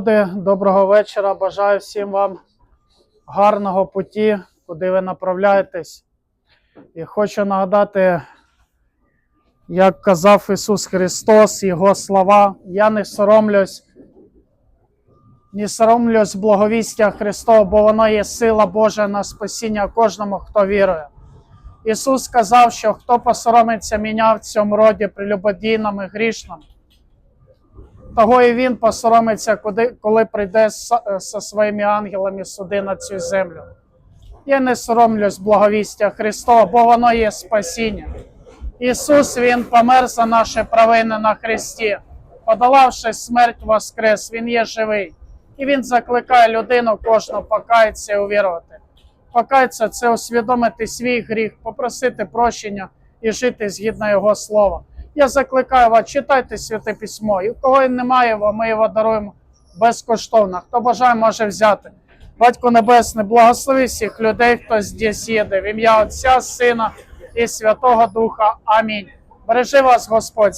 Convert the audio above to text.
люди, доброго вечора. Бажаю всім вам гарного путі, куди ви направляєтесь. І хочу нагадати, як казав Ісус Христос, Його слова. Я не соромлюсь, не соромлюсь благовістя Христова, бо воно є сила Божа на спасіння кожному, хто вірує. Ісус сказав, що хто посоромиться мене в цьому роді прелюбодійним і грішним, того і він посоромиться, коли прийде зі своїми ангелами суди на цю землю. Я не соромлюсь благовістя Христова, бо воно є спасіння. Ісус Він помер за наші провини на Христі, подолавши смерть воскрес, Він є живий. І Він закликає людину кожну покаятися і увірувати. Покаятися це усвідомити свій гріх, попросити прощення і жити згідно Його слова. Я закликаю вас, читайте святе письмо. І у кого немає, ми його даруємо безкоштовно. Хто бажає, може взяти. Батько Небесний, благослови всіх людей, хто здесь їде. В ім'я Отця, Сина і Святого Духа. Амінь. Бережи вас, Господь.